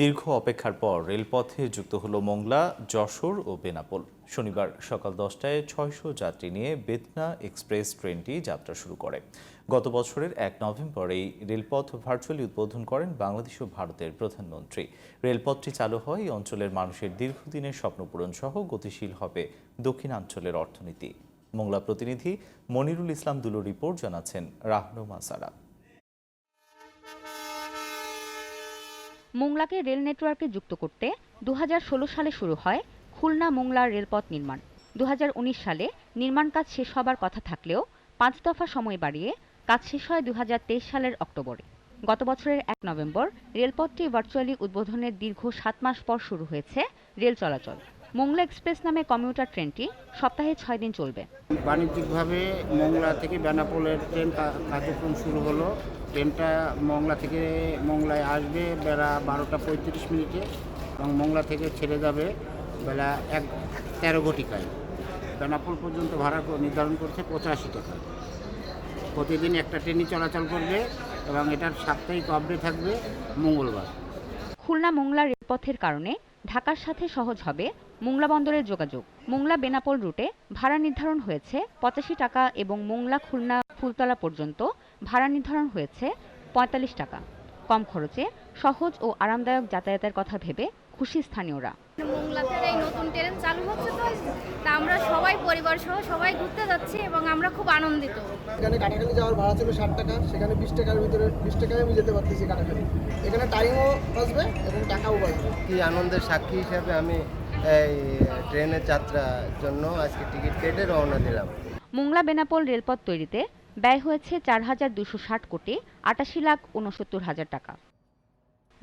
দীর্ঘ অপেক্ষার পর রেলপথে যুক্ত হল মোংলা, যশোর ও বেনাপোল। শনিবার সকাল দশটায় ছয়শো যাত্রী নিয়ে বেতনা এক্সপ্রেস ট্রেনটি যাত্রা শুরু করে। গত বছরের এক নভেম্বর এই রেলপথ ভার্চুয়ালি উদ্বোধন করেন বাংলাদেশ ও ভারতের প্রধানমন্ত্রী। রেলপথটি চালু হয় এই অঞ্চলের মানুষের দীর্ঘদিনের স্বপ্নপূরণ সহ গতিশীল হবে দক্ষিণাঞ্চলের অর্থনীতি। মোংলা প্রতিনিধি মনিরুল ইসলাম দুলো রিপোর্ট জানাচ্ছেন রাহনুমা সারা। মোংলাকে রেল নেটওয়ার্কে যুক্ত করতে দুহাজার ষোলো সালে শুরু হয় খুলনা মোংলা রেলপথ নির্মাণ। দু হাজার উনিশ সালে নির্মাণ কাজ শেষ হবার কথা থাকলেও পাঁচ দফা সময় বাড়িয়ে কাজ শেষ হয় দু হাজার তেইশ সালের অক্টোবরে। গত বছরের এক নভেম্বর রেলপথটি ভার্চুয়ালি উদ্বোধনের দীর্ঘ সাত মাস পর শুরু হয়েছে রেল চলাচল। মোংলা এক্সপ্রেস নামে কমিউটার ট্রেনটি সপ্তাহে ছয় দিন চলবে। বাণিজ্যিকভাবে মংলা থেকে বেনাপোলের ট্রেন কার্যক্রম শুরু হলো। ট্রেনটা মংলা থেকে মংলায় আসবে বেলা বারোটা পঁয়ত্রিশ মিনিটে এবং মংলা থেকে ছেড়ে যাবে বেলা এক তেরো ঘটিকায়। বেনাপোল পর্যন্ত ভাড়া নির্ধারণ করছে পঁচাশি টাকা। প্রতিদিন একটা ট্রেনই চলাচল করবে এবং এটার সাপ্তাহিক আপডেট থাকবে মঙ্গলবার। খুলনা মোংলা রেলপথের কারণে ঢাকার সাথে সহজ হবে মোংলা বন্দরের যোগাযোগ। মোংলা বেনাপোল রুটে ভাড়া নির্ধারণ হয়েছে পঁচাশি টাকা এবং মোংলা খুলনা ফুলতলা পর্যন্ত ভাড়া নির্ধারণ হয়েছে পঁয়তাল্লিশ টাকা। কম খরচে সহজ ও আরামদায়ক যাতায়াতের কথা ভেবে খুশি স্থানীয়রা। মোংলাতে এই নতুন ট্রেন চালু হচ্ছে তো আমরা পরিবার সহ সবাই ঘুরতে যাচ্ছি এবং আমরা খুব আনন্দিত। এখানে কাটাখালি যাওয়ার ভাড়া ছিল ষাট টাকা সেখানে বিশ টাকার ভিতরে বিশ টাকায় আমি যেতে পারতেছি কাটাখালি। এখানে টাইমও বাঁচবে এবং টাকাও বাঁচবে কি আনন্দের সাক্ষী হিসাবে আমি এই ট্রেনের যাত্রার জন্য আজকে টিকিট কেটে রওনা দিলাম। মোংলা বেনাপোল রেলপথ তৈরিতে ব্যয় হয়েছে চার হাজার দুশো ষাট কোটি আটাশি লাখ উনসত্তর হাজার টাকা।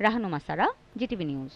Rahanuma Sara GTV news.